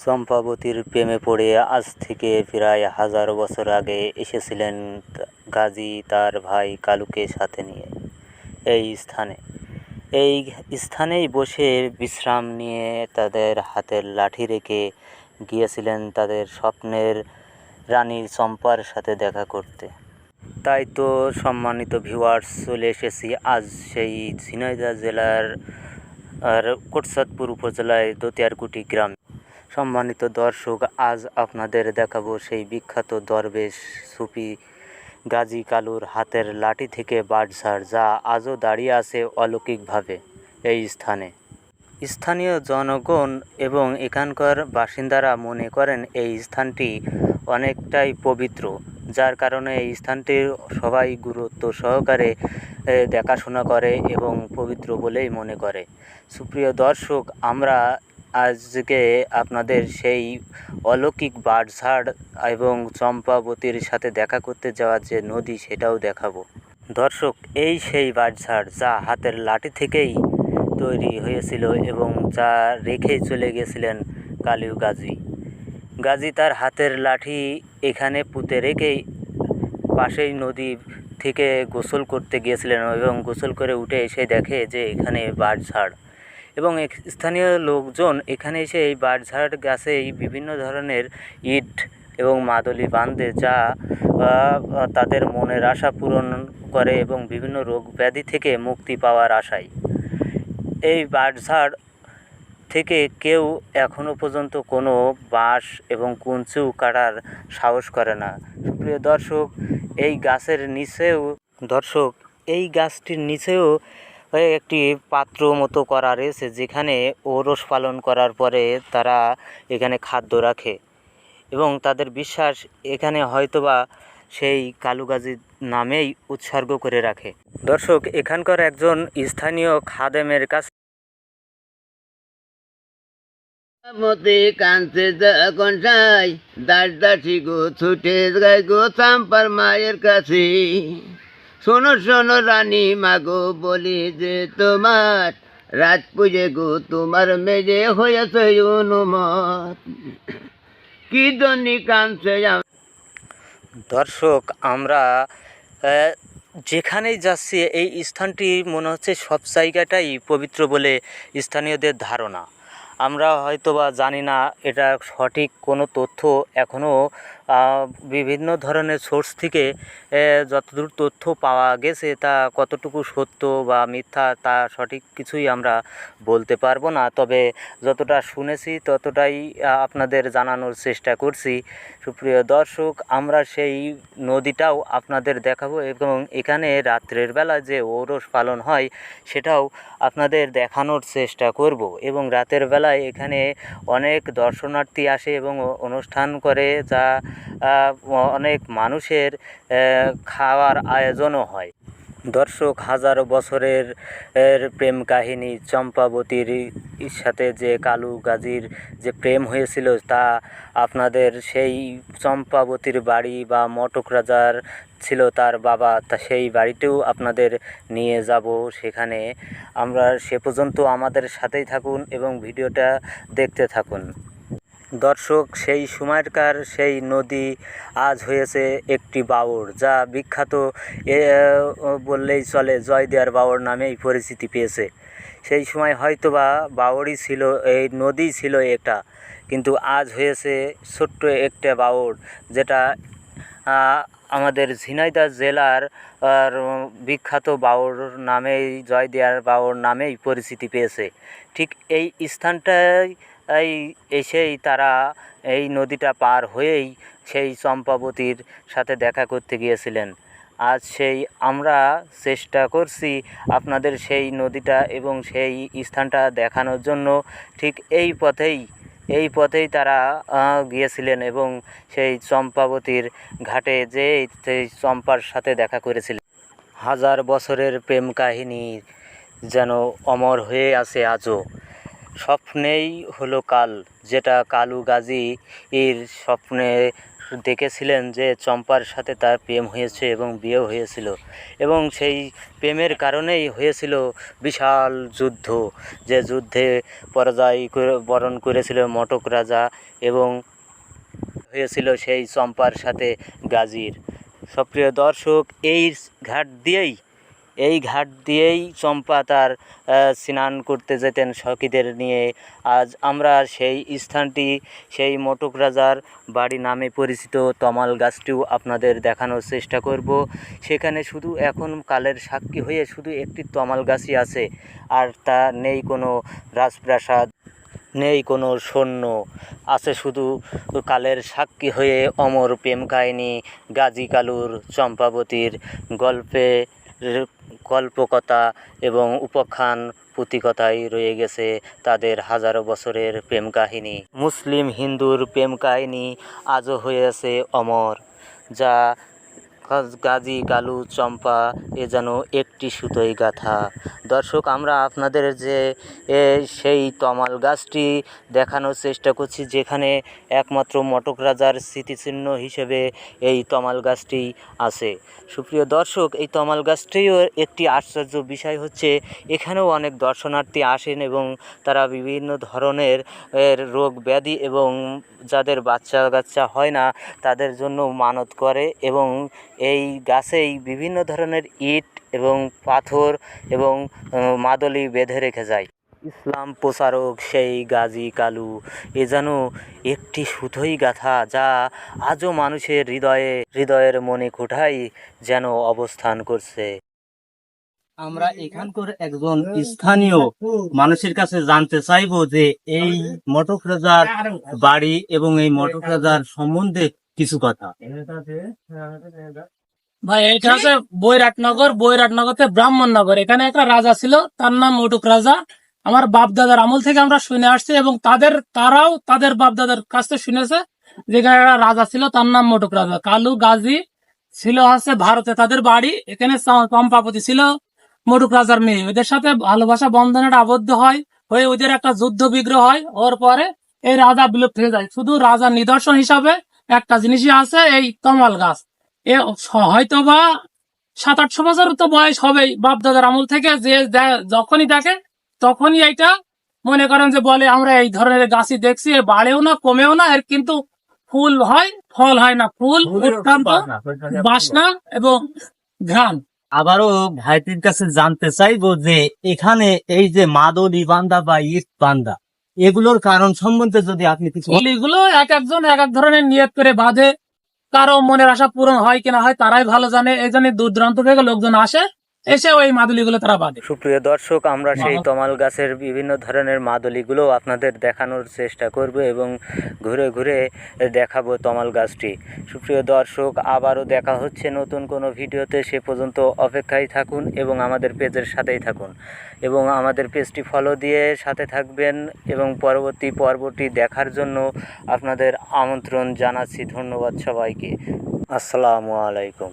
চম্পাবতীর প্রেমে পড়ে আজ থেকে প্রায় হাজার বছর আগে এসেছিলেন গাজী তার ভাই কালুকে সাথে নিয়ে এই স্থানে। এই স্থানেই বসে বিশ্রাম নিয়ে তাদের হাতের লাঠি রেখে গিয়েছিলেন তাদের স্বপ্নের রানী চম্পার সাথে দেখা করতে। তাই তো সম্মানিত ভিউয়ার্স, চলে এসেছি আজ সেই ঝিনাইদা জেলার আর কোটসাদপুর উপজেলায় দতিয়ারকুটি গ্রাম। সম্মানিত দর্শক, আজ আপনাদের দেখাবো সেই বিখ্যাত দরবেশ সুফি গাজী কালুর হাতের লাঠি থেকে বাটঝাড় যা আজও দাঁড়িয়ে আছে অলৌকিকভাবে এই স্থানে। স্থানীয় জনগণ এবং এখানকার বাসিন্দারা মনে করেন এই স্থানটি অনেকটাই পবিত্র, যার কারণে এই স্থানটির সবাই গুরুত্ব সহকারে দেখাশোনা করে এবং পবিত্র বলেই মনে করে। সুপ্রিয় দর্শক, আমরা আজকে আপনাদের সেই অলৌকিক বাটঝাড় এবং চম্পাবতীর সাথে দেখা করতে যাওয়া যে নদী, সেটাও দেখাবো। দর্শক, এই সেই বাটঝাড় যা হাতের লাঠি থেকেই তৈরি হয়েছিল এবং যা রেখে চলে গেছিলেন কালিউ গাজী। গাজী তার হাতের লাঠি এখানে পুঁতে রেখেই পাশেই নদী থেকে গোসল করতে গিয়েছিলেন এবং গোসল করে উঠে এসে দেখে যে এখানে বাঁশঝাড় এবং স্থানীয় লোকজন এখানে এসে এই বাঁশঝাড় গাছেই বিভিন্ন ধরনের ইট এবং মাদলি বাঁধে যা তাদের মনের আশা পূরণ করে এবং বিভিন্ন রোগ ব্যাধি থেকে মুক্তি পাওয়ার আশায়। এই বাঁশঝাড় থেকে কেউ এখনও পর্যন্ত কোনো বাঁশ এবং কুঞ্চু কাটার সাহস করে না। সুপ্রিয় দর্শক, এই গাছের নিচেও, দর্শক, এই গাছটির নিচেও একটি পাত্র মতো করা রয়েছে, যেখানে ওরস পালন করার পরে তারা এখানে খাদ্য রাখে। এবং তাদের বিশ্বাস এখানে হয়তোবা সেই কালুগাজী নামেই উৎসর্গ করে রাখে। দর্শক, এখানকার একজন স্থানীয় খাদেমের কাছ মতে কানছে যখন যাই, দাস দাসি গো ছুটে গাই গো চাম্পার মায়ের কাছে শোনো শোনো রানী মাগো, বলি যে তোমার রাত পুজে গো, তোমার মেজে হয়েছে অনুমত কি জন্যে কানছে দর্শক, আমরা যেখানেই যাচ্ছি, এই স্থানটি মনে হচ্ছে সব জায়গাটাই পবিত্র বলে স্থানীয়দের ধারণা। আমরা হয়তোবা জানি না এটা সঠিক কোনো তথ্য এখনও বিভিন্ন ধরনের সোর্স থেকে যতদূর তথ্য পাওয়া গেছে তা কতটুকু সত্য বা মিথ্যা তা সঠিক কিছুই আমরা বলতে পারব না। তবে যতটা শুনেছি ততটাই আপনাদের জানানোর চেষ্টা করছি। সুপ্রিয় দর্শক, আমরা সেই নদীটাও আপনাদের দেখাবো এবং এখানে রাত্রের বেলা যে ঔরস পালন হয় সেটাও আপনাদের দেখানোর চেষ্টা করব এবং রাতের বেলায় এখানে অনেক দর্শনার্থী আসে এবং অনুষ্ঠান করে যা অনেক মানুষের খাওয়ার আয়োজনও হয়। দর্শক, হাজার বছরের প্রেম কাহিনী, চম্পাবতীর সাথে যে কালু গাজীর যে প্রেম হয়েছিল, তা আপনাদের সেই চম্পাবতীর বাড়ি বা মটক রাজার ছিল তার বাবা, তা সেই বাড়িতেও আপনাদের নিয়ে যাব সেখানে। আমরা সে পর্যন্ত আমাদের সাথেই থাকুন এবং ভিডিওটা দেখতে থাকুন। দর্শক, সেই সময়কার সেই নদী আজ হয়েছে একটি বাউর, যা বিখ্যাত, এ বললেই চলে, জয়দেয়ার বাউর নামেই পরিচিতি পেয়েছে। সেই সময় হয়তোবা বাউরই ছিল, এই নদী ছিল এটা কিন্তু আজ হয়েছে ছোট্ট একটা বাউর, যেটা আমাদের ঝিনাইদহ জেলার বিখ্যাত বাউর নামেই, জয়দেয়ার বাউর নামেই পরিচিতি পেয়েছে। ঠিক এই স্থানটায় এই এসেই তারা এই নদীটা পার হয়েই সেই চম্পাবতীর সাথে দেখা করতে গিয়েছিলেন। আজ সেই আমরা চেষ্টা করছি আপনাদের সেই নদীটা এবং সেই স্থানটা দেখানোর জন্য। ঠিক এই পথেই এই পথেই তারা গিয়েছিলেন এবং সেই চম্পাবতীর ঘাটে যে সেই চম্পার সাথে দেখা করেছিলেন। হাজার বছরের প্রেম কাহিনী যেন অমর হয়ে আছে আজও। স্বপ্নেই হলো কাল, যেটা কালু গাজী এর স্বপ্নে দেখেছিলেন যে চম্পার সাথে তার প্রেম হয়েছে এবং বিয়ে হয়েছিল। এবং সেই প্রেমের কারণেই হয়েছিল বিশাল যুদ্ধ, যে যুদ্ধে পরাজয় বরণ করেছিল মটক রাজা এবং হয়েছিল সেই চম্পার সাথে গাজীর। সক্রিয় দর্শক, এই ঘাট দিয়েই এই ঘাট দিয়েই চম্পা তার স্নান করতে যেতেন সখীদের নিয়ে। আজ আমরা সেই স্থানটি, সেই মটক রাজার বাড়ি নামে পরিচিত তমাল গাছটিও আপনাদের দেখানোর চেষ্টা করব। সেখানে শুধু এখন কালের সাক্ষী হয়ে শুধু একটি তমাল গাছই আছে, আর তা নেই কোনো রাজপ্রাসাদ, নেই কোনো সৈন্য আছে শুধু কালের সাক্ষী হয়ে অমর প্রেম কাহিনী, গাজী কালুর চম্পাবতীর গল্পে গল্পকথা এবং উপাখ্যান পুঁতিকথায় রয়ে গেছে তাদের হাজারো বছরের প্রেম কাহিনী। মুসলিম হিন্দুর প্রেম কাহিনী আজও হয়ে আছে অমর, যা গাজ- কালু চম্পা, এ যেন একটি সুতোই গাথা। দর্শক, আমরা আপনাদের যে সেই তমাল গাছটি দেখানোর চেষ্টা করছি, যেখানে একমাত্র মটক রাজার স্মৃতিচিহ্ন হিসেবে এই তমাল গাছটি আছে। সুপ্রিয় দর্শক, এই তমাল গাছটিও একটি আশ্চর্য বিষয় হচ্ছে, এখানেও অনেক দর্শনার্থী আসেন এবং তারা বিভিন্ন ধরনের রোগ ব্যাধি এবং যাদের বাচ্চা কাচ্চা হয় না, তাদের জন্য মানত করে এবং এই গাছেই বিভিন্ন ধরনের ইট এবং পাথর এবং মাদলি বেঁধে রেখে যায়। ইসলাম প্রচারক সেই গাজী কালু, এ যেন একটি সুতোই গাথা যা আজও মানুষের হৃদয়ে, হৃদয়ের মনে কোঠায় যেন অবস্থান করছে। আমরা এখানকার একজন স্থানীয় মানুষের কাছে জানতে চাইব যে এই মটক রাজার বাড়ি এবং এই মটক রাজার সম্বন্ধে কিছু কথা। ভাই এটা হচ্ছে বৈরাটনগর বৈরাটনগরতে ব্রাহ্মণনগর এখানে একটা রাজা ছিল তার নাম মটুক রাজা। আমার বাপ দাদার আমল থেকে আমরা শুনে আসছি এবং তাদের তারাও তাদের বাপ দাদার কাছ থেকে শুনেছে যেখানে একটা রাজা ছিল তার নাম মটুক রাজা। কালু গাজী ছিল হচ্ছে ভারতে তাদের বাড়ি। এখানে চ- চম্পাবতী ছিল মটুক রাজার মেয়ে। ওদের সাথে ভালোবাসা বন্ধনের আবদ্ধ হয় হয়ে ওদের একটা যুদ্ধ বিগ্রহ হয়। ওর পরে এই রাজা বিলুপ্ত হয়ে যায়। শুধু রাজার নিদর্শন হিসাবে একটা জিনিসই আছে এই তমাল গাছ। এ হয়তো বা সাত আটশো বছর তো বয়স হবেই বাপ দাদার আমল থেকে যে যখনই দেখে তখনই এইটা মনে করেন যে বলে আমরা এই ধরনের গাছই দেখছি বাড়েও না কমেও না এর কিন্তু ফুল হয় ফল হয় না ফুল অত্যন্ত বাসনা এবং ঘ্রাণ। আবারও ভাইটির কাছে জানতে চাইব যে এখানে এই যে মাদলি বান্দা বা ইট বান্দা এগুলোর কারণ সম্বন্ধে যদি আপনি কিছু এগুলো এক একজন এক এক ধরনের নিয়ত করে বাঁধে। কারও মনের আশা পূরণ হয় কিনা হয় তারাই ভালো জানে। এই জন্য দূর দূরান্ত থেকে লোকজন আসে। এসে ওই মাদুলিগুলো তারা বাঁধে সুপ্রিয় দর্শক আমরা সেই তমাল গাছের বিভিন্ন ধরনের মাদলিগুলো আপনাদের দেখানোর চেষ্টা করব এবং ঘুরে ঘুরে দেখাবো তমাল গাছটি। সুপ্রিয় দর্শক আবারও দেখা হচ্ছে নতুন কোনো ভিডিওতে। সে পর্যন্ত অপেক্ষায় থাকুন এবং আমাদের পেজের সাথেই থাকুন। এবং আমাদের পেজটি ফলো দিয়ে সাথে থাকবেন এবং পরবর্তী পর্বটি দেখার জন্য আপনাদের আমন্ত্রণ জানাচ্ছি। ধন্যবাদ সবাইকে। আসসালামু আলাইকুম।